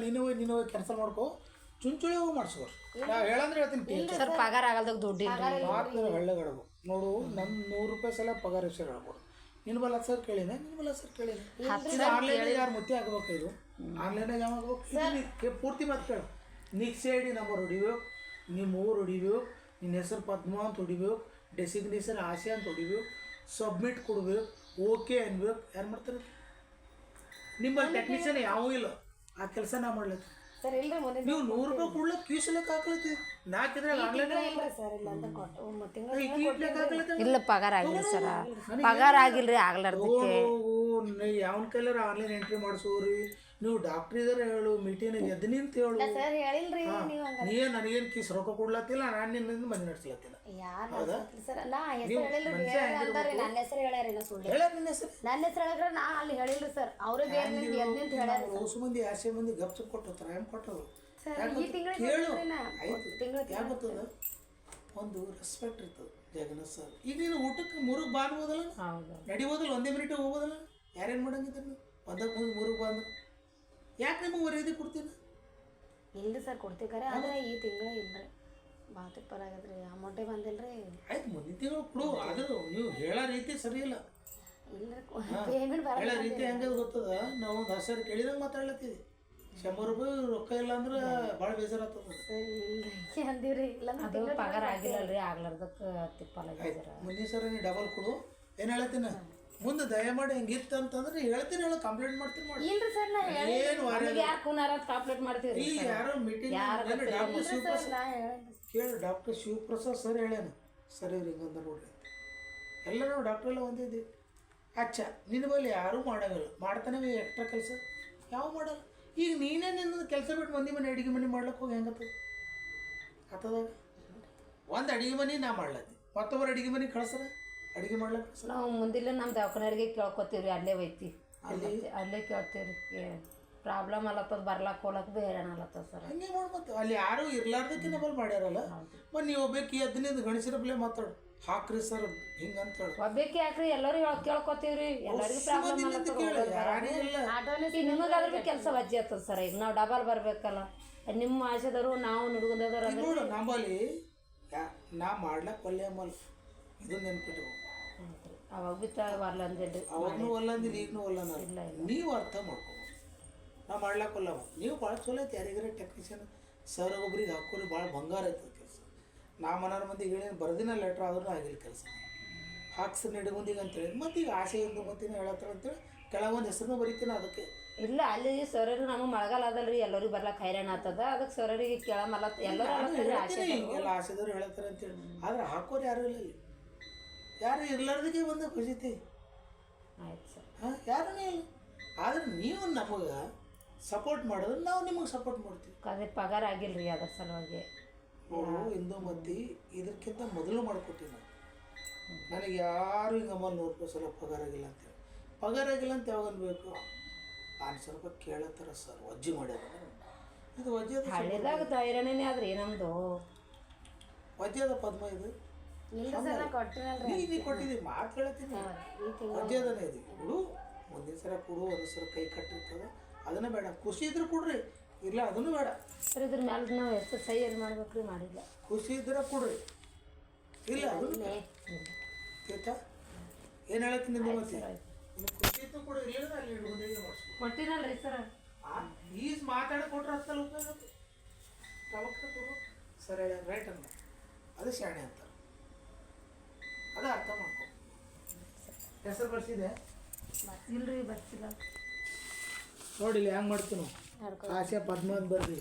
ನೀನು ಹೋಗಿ ನೀನು ಹೋಗಿ ಕೆಲಸ ಮಾಡ್ಕೋ. ಚುಂಚುಳಿ ಹೋಗಿ ಮಾಡ್ಸೋರು ನಾ ಹೇಳಂದ್ರೆ ಹೇಳ್ತೀನಿ ಸರ್ ಪಗಾರ ಆಗಲ್ದಾಗ ದುಡ್ಡು ನಾಲ್ಕು ಮಾತು ಒಳ್ಳೆಗಡಬು ನೋಡು ನಮ್ಮ ನೂರು ರೂಪಾಯಿ ಸಲ ಪಗಾರ ಹೆಸರು ಹೇಳ್ಬೋದು ನಿನ್ನ ಬಲ್ಲ ಸರ್ ಕೇಳಿನ ನಿನ್ನ ಬಲ್ಲ ಸರ್ ಕೇಳಿನ ಆನ್ಲೈನ್ ಯಾರು ಮುತ್ತಿ ಆಗ್ಬೇಕು ಇದು? ಆನ್ಲೈನ್ ಯಾವ ಆಗ್ಬೇಕು? ಪೂರ್ತಿ ಮಾತು ಕೇಳು. ನಿಕ್ಸ್ ಐ ಡಿ ನಂಬರ್ ಹೊಡಿಬೇಕು. ನಿಮ್ಮ ಊರು ಹೊಡಿಬೇಕು. ನಿನ್ನ ಹೆಸರು ಪದ್ಮ ಅಂತ ಹೊಡಿಬೇಕು. ಡೆಸಿಗ್ನೇಷನ್ ಆಸೆ ಅಂತ ಹೊಡಿಬೇಕು. ಸಬ್ಮಿಟ್ ಕೊಡ್ಬೇಕು. ಓಕೆ ಅನ್ಬೇಕು. ಯಾರು ಮಾಡ್ತಾರೆ? ನಿಮ್ಮಲ್ಲಿ ಟೆಕ್ನಿಷಿಯನ್ ಯಾವೂ ಇಲ್ಲ. ಆ ಕೆಲಸ ನಾ ಮಾಡ್ಲಿಕ್ಕೆ ಸರ್ ಇಲ್ಲ ಮೊನ್ನೆ ನೀವು ನೂರು ರೂಪಾಯಿ ಕೊಡ್ಲ ಕ್ಯೂಸ್ ಲೆಕ್ಕ ಹಾಕ್ಲತ್ತಿ. ನಾಲ್ಕಿದ್ರಾಗ ಆನ್ಲೈನ್ ಇಲ್ಲ. ಸರ್ ಇಲ್ಲ ಅಂತ ಕೊಟ್ಟು ಒಂದು ತಿಂಗಳು ಇಲ್ಲ ಪಗಾರ ಆಗಿಲ್ಲ ಸರ. ಪಗಾರ ಆಗಿಲ್ರಿ ಆಗ್ಲಾರ್ದಕ್ಕೆ. ಯಾವನ ಕೈಲಾರ ಆನ್ಲೈನ್ ಎಂಟ್ರಿ ಮಾಡಿಸೋರಿ? ನೀವು ಡಾಕ್ಟರ್ ಇದಾರೆ ಹೇಳು ಮೀಟಿಂಗ್ ಎದ್ದು ನಿಂತ ಹೇಳು. ಸರ್ ಹೇಳಿಲ್ರಿ ನೀವು ಹಂಗ ನೀ ನನಗೇನು ಕಿಸ್ ರೊಕ್ಕ ಕೊಡ್ಲತ್ತಿಲ್ಲ ನಾನು ನಿನ್ನಿಂದ ಮನೆ ನಡೆಸ್ಲತ್ತಿಲ್ಲ ಯಾರು ಸರ್ ನಾ ಹೆಸರು ಹೇಳಿಲ್ರಿ ನನ್ನ ಹೆಸರು ಹೇಳ್ಯಾರಿ ನಾ ಸುಳ್ಳು. ಹೇಳ ನಿನ್ನ ಹೆಸರು. ನನ್ನ ಹೆಸರು ಹೇಳಿದ್ರೆ ನಾ ಅಲ್ಲಿ ಹೇಳಿಲ್ರಿ ಸರ್ ಅವ್ರಿಗೆ ಬೇರೆ ನಿಂತು ಎದ್ದು ನಿಂತು ಹೇಳ್ಯಾರ ಹೊಸ ಮಂದಿ ಆಸೆ ಮಂದಿ ಗಪ್ಚು ಕೊಟ್ಟು ಹೆಂಗೆ ಕೊಟ್ಟರು. ಈ ತಿಂಗಳಿಗೆ ಕೇಳು. ತಿಂಗಳು ಯಾಕೆ ಗೊತ್ತದ? ಒಂದು ರೆಸ್ಪೆಕ್ಟ್ ಇರ್ತದೆ ಜಗನ್ನಾಥ್ ಸರ್ ಈಗ ನೀನು ಊಟಕ್ಕೆ ಮೂರಿಗೆ ಬಾರ್ಬೋದಲ್ಲ ನಡಿಬೋದಲ್ಲ? ಒಂದೇ ಮಿನಿಟ್ ಹೋಗೋದಲ್ಲ ಯಾರೇನು ಮಾಡಂಗಿದ್ರು? ಒಂದಕ್ಕೆ ಮುಂದೆ ಮೂರಿಗೆ ಬಾ ಅಂದ್ರೆ. ಯಾಕೆ ನಿಮಗೆ ಮರ್ಯಾದೆ ಕೊಡ್ತೀನಿ ಇಲ್ಲ ಸರ್ ಕೊಡ್ತೀವಿ ಆದರೆ ಈ ತಿಂಗಳು ಇಲ್ರಿ ಬಾತು ಪರಾಗದ್ರಿ ಅಮೌಂಟೇ ರೀ ಆಯ್ತು ಮುಂದಿನ ತಿಂಗಳು ಕೊಡು. ಅದು ನೀವು ಹೇಳೋ ರೀತಿ ಸರಿ ಇಲ್ಲ. ಪೇಮೆಂಟ್ ಹೇಳೋ ರೀತಿ ಹೆಂಗೆ ಗೊತ್ತದ? ನಾವು ಒಂದು ಹಸರು ಕೇಳಿದಂಗೆ ಮಾತಾಡ್ಲತ್ತೀವಿ. ಶಂಬರ್ ರೂಪಾಯಿ ರೊಕ್ಕ ಇಲ್ಲ ಅಂದ್ರೆ ಭಾಳ ಬೇಜಾರಾಗ್ತದ ಇಲ್ಲ ಇಲ್ರಿ ಅಂದಿವ್ರಿ ಇಲ್ಲ ಅದು ಪಗಾರ ಆಗಿಲ್ಲಲ್ರಿ ಆಗ್ಲಾರ್ದಕ್ಕೆ ತಿಪ್ಪಲ್ಲ ಮುಂದಿನ ಸರ್ ನೀ ಡಬಲ್ ಕೊಡು. ಏನು ಹೇಳ್ತೀನಿ ಮುಂದೆ ದಯಮಾಡಿ ಹೆಂಗಿತ್ತು ಅಂತಂದ್ರೆ ಹೇಳ್ತೀನಿ ಹೇಳ ಕಂಪ್ಲೇಂಟ್ ಮಾಡ್ತೀನಿ ಮಾಡಿ. ಇಲ್ರಿ ಸರ್ ನಾ ಏನು ವಾರ ಯಾರು ಕುನಾರ ಕಂಪ್ಲೇಂಟ್ ಮಾಡ್ತೀವಿ ಇಲ್ಲಿ ಯಾರೋ ಮೀಟಿಂಗ್ ಡಾಕ್ಟರ್ ಶಿವಪ್ರಸಾದ್ ಕೇಳಿ ಡಾಕ್ಟರ್ ಶಿವಪ್ರಸಾದ್ ಸರ್ ಹೇಳ್ಯಾನ ಸರಿ ರೀ ಹಿಂಗಂದ್ರೆ ನೋಡ್ರಿ. ಎಲ್ಲರೂ ನಾವು ಡಾಕ್ಟ್ರ್ ಎಲ್ಲ ಒಂದಿದ್ದೀವಿ ಅಚ್ಚ ನಿನ್ನ ಬಳಿ ಯಾರೂ ಮಾಡೋಂಗಿಲ್ಲ. ಮಾಡ್ತಾನೆ ಎಕ್ಸ್ಟ್ರಾ ಕೆಲಸ. ಯಾವ ಮಾಡಲ್ಲ? ಈಗ ನೀನೇ ನಿನ್ನ ಕೆಲಸ ಬಿಟ್ಟು ಮಂದಿ ಮನೆ ಅಡಿಗೆ ಮನೆ ಮಾಡ್ಲಿಕ್ಕೆ ಹೋಗಿ ಹೆಂಗತ್ತದ? ಆತದಾಗ? ಒಂದು ಅಡಿಗೆ ಮನೆ ನಾ ಮಾಡ್ಲತ್ತಿ. ಮತ್ತೊಬ್ಬರು ಅಡಿಗೆ ಮನೆ ಕಳ್ಸರ? ಅಡಿಗೆ ಮಾಡ್ಲಕ್ಕೆ ನಾವು ಮುಂದಿಲ್ಲ ನಮ್ಮ ದವಾಖಾನೆಗೆ ಕೇಳ್ಕೊತೀವಿ ರೀ ಅಲ್ಲೇ ಒಯ್ತಿ. ಅಲ್ಲೇ? ಕೇಳ್ತೀವಿ ರೀ ಪ್ರಾಬ್ಲಮ್ ಅಲ್ಲತ್ತದ ಬರ್ಲಾಕ್ ಹೋಲಕ್ ಭೀ ಹೈರಾಣ ಅಲ್ಲತ್ತದ ಸರ್. ಹಂಗೆ ಮಾಡ್ಬೇಕು ಅಲ್ಲಿ ಯಾರು ಇರ್ಲಾರ್ದಕ್ಕೆ ನಮ್ಮಲ್ಲಿ ಮಾಡ್ಯಾರಲ್ಲ? ಮತ್ತು ನೀವು ಒಬ್ಬಕ್ಕೆ ಹದಿನೈದು ಗಣೇಶರ ಬಲೆ ಮಾತಾಡು. ಹಾಕ್ರಿ ಸರ್ ಹಿಂಗಂತ ಹೇಳಿ. ಒಬ್ಬೇಕಿ ಹಾಕ್ರಿ ಎಲ್ಲರೂ ಹೇಳ ಕೇಳ್ಕೊತೀವ್ರಿ. ಎಲ್ಲರಿಗೂ ಪ್ರಾಬ್ಲಮ್ ನಿಮಗಾದ್ರೂ ಕೆಲಸ ಬಜ್ಜಿ ಆಗ್ತದೆ ಸರ್ ಈಗ ನಾವು ಡಬಲ್ ಬರ್ಬೇಕಲ್ಲ. ನಿಮ್ಮ ಆಶೆದವರು ನಾವು ನುಡುಗದವ್ರು ನೋಡಿ ನಮ್ಮಲ್ಲಿ ನಾ ಮಾಡ್ಲಕ್ಕೆ ಒಲ್ಲೆ ಅಮ್ಮಲ್ಲ ಇದು ನೆನ್ಪಿಟ್ಬೇಕು ಅವಾಗ ಅವಾಗೂ ಒಲ್ಲಂದಿಲ್ಲ ಈಗನೂ ಒಲ್ಲ ನಾನು ನೀವು ಅರ್ಥ ಮಾಡ್ಕೋಬೋದು ನಾ ಮಾಡ್ಲಕ್ಕಲ್ಲ ನೀವು ಭಾಳ ಚಲೋ ಐತೆ ಯಾರಿಗಾರ ಟೆಕ್ನಿಷಿಯನ್ ಸರ್ ಒಬ್ರಿಗೆ ಹಾಕೋರಿ ಭಾಳ ಬಂಗಾರ ಐತದ ಕೆಲಸ. ನಾ ಮನಾರ ಮಂದಿ ಹೇಳಿ ಬರ್ದಿನ ಲೆಟ್ರ್ ಆದ್ರೂ ಆಗಿಲ್ಲ ಕೆಲಸ. ಹಾಕ್ಸ್ ನಡಿಗುಂದಿಗೆ ಅಂತೇಳಿ. ಮತ್ತೆ ಈಗ ಆಸೆಯಿಂದ ಮತ್ತಿನ ಹೇಳತ್ತಾರ ಅಂತೇಳಿ ಕೆಲವೊಂದು ಹೆಸರು ಬರಿತೀನಿ ಅದಕ್ಕೆ. ಇಲ್ಲ ಅಲ್ಲಿ ಸರರು ನಮಗೆ ಮಳೆಗಾಲ ಅದಲ್ರಿ ಎಲ್ಲರಿಗೂ ಬರ್ಲಾಕ ಹೈರಾಣ ಆಗ್ತದ. ಅದಕ್ಕೆ ಸರರಿಗೆ ಕೇಳಮಲ್ಲ ಎಲ್ಲರೂ ಹಿಂಗೆಲ್ಲ ಆಸೆದವ್ರು ಹೇಳ್ತಾರೆ ಅಂತೇಳಿ. ಆದ್ರೆ ಹಾಕೋರು ಯಾರು ಇಲ್ಲ ಇಲ್ಲಿ. ಯಾರು ಇರ್ಲಾರ್ದಕ್ಕೆ ಬಂದ ಖುಷಿತಿ ಆಯ್ತು ಸರ್. ಹಾಂ ಯಾರು ಇಲ್ಲ ಆದ್ರೆ ನೀವು ನಮಗೆ ಸಪೋರ್ಟ್ ಮಾಡಿದ್ರೆ ನಾವು ನಿಮಗೆ ಸಪೋರ್ಟ್ ಮಾಡ್ತೀವಿ. ಅದೇ ಪಗಾರ ಆಗಿಲ್ರಿ ಅದ್ರ ಸಲುವಾಗಿ. ನೋಡು ಇಂದು ಮತ್ತಿ ಇದಕ್ಕಿಂತ ಮೊದಲು ಮಾಡ್ಕೊಟ್ಟಿನಿ ನಾನು. ನನಗೆ ಯಾರು ಹಿಂಗೆ ಅಮ್ಮ ನೂರು ರೂಪಾಯಿ ಸಲ ಪಗಾರ ಆಗಿಲ್ಲ ಅಂತೇಳಿ ಪಗಾರ ಆಗಿಲ್ಲ ಅಂತ ಯಾವಾಗ ಅನ್ಬೇಕು? ಆ ಸ್ವಲ್ಪ ರೂಪಾಯಿ ಕೇಳತ್ತಾರ ಸರ್ ವಜ್ಜಿ ಮಾಡ್ಯಾರ ಇದು ವಜ್ಜಿ ಹಳ್ಳಿದಾಗ ಧೈರ್ಯನೇ ಆದ್ರಿ ನಮ್ಮದು ವಜ್ಜಿ ಅದ ಪದ್ಮ ಇದು. ನೀ ನೀ ಮಾತು ಹೇಳ್ತೀನಿ ಅದನೇ ಇದು ಕೊಡು ಸಲ ಕೊಡು ಒಂದು ಸಲ ಕೈ ಕಟ್ಟಿರ್ತದೆ. ಅದನ್ನ ಬೇಡ. ಖುಷಿ ಇದ್ರೆ ಕೊಡ್ರಿ. ಇಲ್ಲ ಅದನ್ನು ಬೇಡ. ಸರ್ ಇದ್ರ ಮ್ಯಾಲ ನಾವು ಎಷ್ಟು ಸೈ ಏನು ಮಾಡ್ಬೇಕ್ರಿ ಮಾಡಿಲ್ಲ. ಖುಷಿ ಇದ್ರೆ ಕೊಡ್ರಿ. ಇಲ್ಲ ಅದನ್ನು ಆಯ್ತಾ ಏನು ಹೇಳತ್ತೀನಿ ನಿಮ್ಮ ಮತ್ತೆ ಖುಷಿ ಇತ್ತು ಕೊಡ್ರಿ. ಇಲ್ಲ ಅಲ್ಲಿ ಕೊಟ್ಟಿನಲ್ರಿ ಸರ್. ಈಸ್ ಮಾತಾಡಿ ಕೊಟ್ರೆ ಹತ್ತಲ್ಲ ಉಪಯೋಗ ಸರ್ ರೈಟ್ ಅನ್ನ ಅದು ಶಾಣೆ ಅಂತ. ಅದು ಅರ್ಥ ಮಾಡ್ಕೊ ಹೆಸರು ಬರ್ಸಿದೆ. ಇಲ್ರಿ ಬರ್ತಿಲ್ಲ ನೋಡಿಲ್ಲ ಹೆಂಗೆ ಮಾಡ್ತೀನಿ ಆಸೆ ಪದ್ಮ ಅಂತ ಬರ್ರಿ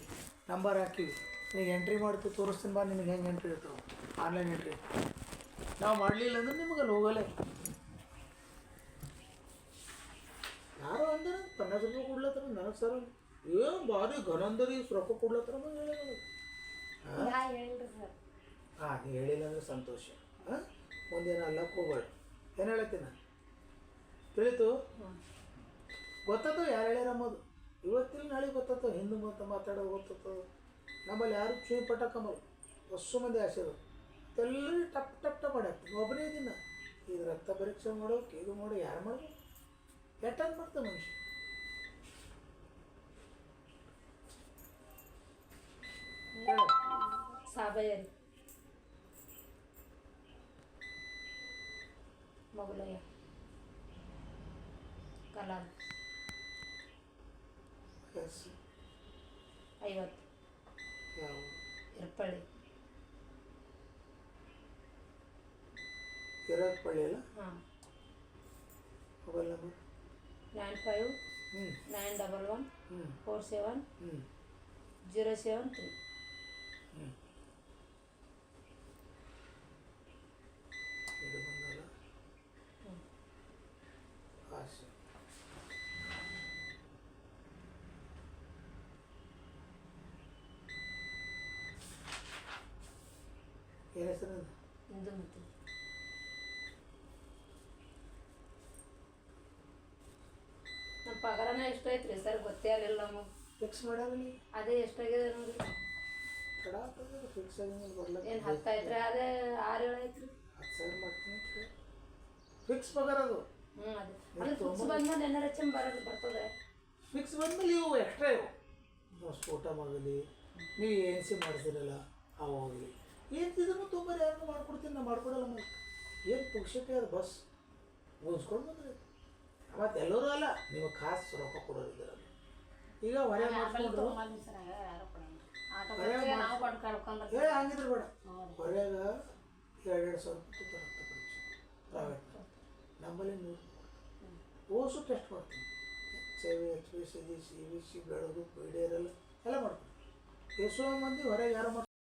ನಂಬರ್ ಹಾಕಿ. ನೀವು ಎಂಟ್ರಿ ಮಾಡ್ತೀವಿ ತೋರಿಸ್ತೀನಿ ಬಾ ನಿನಗೆ ಹೆಂಗೆ ಎಂಟ್ರಿ ಇರ್ತಾವೆ ಆನ್ಲೈನ್ ಎಂಟ್ರಿ ನಾವು ಮಾಡಲಿಲ್ಲ ಅಂದ್ರೆ ನಿಮಗೆ ಅಲ್ಲಿ ಹೋಗಲ್ಲ. ಯಾರು ಅಂದ್ರೆ ಪನ್ನಾಸ್ ರೂಪಾಯಿ ಕೊಡ್ಲತ್ತಾರ ನನಗೆ ಸರ್ ಏನು ಭಾರಿ ಘನಂದರಿ ರೊಕ್ಕ ಕೊಡ್ಲತ್ತಾರ ಹೇಳಿಲ್ಲ. ಹಾಂ ನೀವು ಹೇಳಿಲ್ಲ ಅಂದ್ರೆ ಸಂತೋಷ. ಹಾಂ? ಮುಂದೇನು ಅಲ್ಲ ಹೋಗ್ಬೇಡ ಏನು ಹೇಳತ್ತೀನಿ? ತಿಳಿತು? ಗೊತ್ತಾಯ್ತು ಯಾರು ಹೇಳ್ಯಾರಮ್ಮದು ಇವತ್ತಿಲ್ಲ ನಾಳೆ ಗೊತ್ತಾಯ್ತು ಹಿಂದೂ ಮತ್ತು ಮಾತಾಡೋ ಗೊತ್ತಾಯ್ತದ ನಮ್ಮಲ್ಲಿ ಯಾರು ಚೂಯಿ ಪಟಾಕಂಬಲ್ಲ ಹೊಸ್ಸು ಮಂದಿ ಆಶೀರ್ವಾದ. ಎಲ್ಲರೂ ಟಪ್ ಟಪ್ ಟಪ್ ಒಬ್ಬನೇ ದಿನ. ಇದು ರಕ್ತ ಪರೀಕ್ಷೆ ಮಾಡೋ ಇದು ಮಾಡೋ, ಯಾರು ಮಾಡಬೇಕು ಕೆಟ್ಟದ್ದು ಮಾಡ್ತಾನೆ ಮನುಷ್ಯ. ಸಾಬಯ್ಯ ರೀ ಮಗುಲಯ್ಯ ಕಲಾರ್ ಎಸ್ ಐವತ್ತು ಯಾವ ಇರ್ಪಳ್ಳಿ ಇರೋದು ಪಳ್ಳಿ ಅಲ್ಲ ಹಾಂ ಮೊಬೈಲ್ ನಂಬರ್ ನೈನ್ ಫೈವ್ ಹ್ಞೂ ನೈನ್ ಡಬಲ್ ಒನ್ ಹ್ಞೂ ಫೋರ್ ಸೆವೆನ್ ಹ್ಞೂ ಜೀರೋ ಸೆವೆನ್ ತ್ರೀ ಹ್ಞೂ ಇದು ಬಂದಲ್ಲ ಆಸೆ ಏನು ಹೆಸರು ಅದು? ಇಂದು ನಮ್ಮ ಪಗಾರನ ಎಷ್ಟು ಐತ್ರಿ ಸರ್? ಗೊತ್ತೇ ಆಗಲಿಲ್ಲ ನಮಗೆ. ಫಿಕ್ಸ್ ಮಾಡಾಗಲಿ. ಅದೇ ಎಷ್ಟಾಗಿದೆ ನೋಡಿ. ಕಡ ಫಿಕ್ಸ್ ಆಗಿ ಏನು ಹತ್ತು ಐತ್ರಿ ಅದೇ ಆರು ಏಳು ಐತ್ರಿ ಹತ್ತು ಸಾವಿರ ಮಾಡ್ತೀನಿ ಫಿಕ್ಸ್ ಪಗಾರ ಅದು. ಹ್ಞೂ ಅದೇ. ಅಂದ್ರೆ ಫಿಕ್ಸ್ ಬಂದ್ಮೇಲೆ ಏನಾರ ಬರೋದು ಬರ್ತದೆ. ಫಿಕ್ಸ್ ಬಂದ್ಮೇಲೆ ಇವು ಎಕ್ಸ್ಟ್ರಾ ಇವು. ಆಗಲಿ ನೀವು ಏನ್ಸಿ ಸಿ ಅವಾಗಲಿ. ಅವು ಇದನ್ನು ತೊಂಬರಿ ಯಾರು ಮಾಡ್ಕೊಡ್ತೀನಿ ನಾ ಮಾಡ್ಕೊಡಲ್ಲ ಮತ್ತೆ ಏನು ಪುಕ್ಷಕ್ಕೆ ಅದು ಬಸ್? ಮುಗಿಸ್ಕೊಂಡು ಬಂದ್ರಿ. ಮತ್ತು ಎಲ್ಲರೂ ಅಲ್ಲ ನೀವು ಖಾಸ್ ರೊಕ್ಕ ಕೊಡೋರಿದ್ದೀರ ಈಗ ಹೊರೆ ಮಾಡ್ಕೊಂಡು ಏ ಹಂಗಿದ್ರೆ ಬೇಡ. ಹೊರೆಗ ಎರಡು ಎರಡು ಸಾವಿರ ರೂಪಾಯಿ ಪರೀಕ್ಷೆ. ಪ್ರೈವೇಟ್ ನಮ್ಮಲ್ಲಿ ನೂರು ಓಸು ಟೆಸ್ಟ್ ಮಾಡ್ತೀನಿ. H I V H B C G C V C ಬೆಳಗು ಪಿ ಡಿ ಆರ್ ಎಲ್ಲ ಎಲ್ಲ ಮಾಡ್ತೀನಿ. ಎಷ್ಟೋ ಮಂದಿ ಹೊರಗೆ ಯಾರು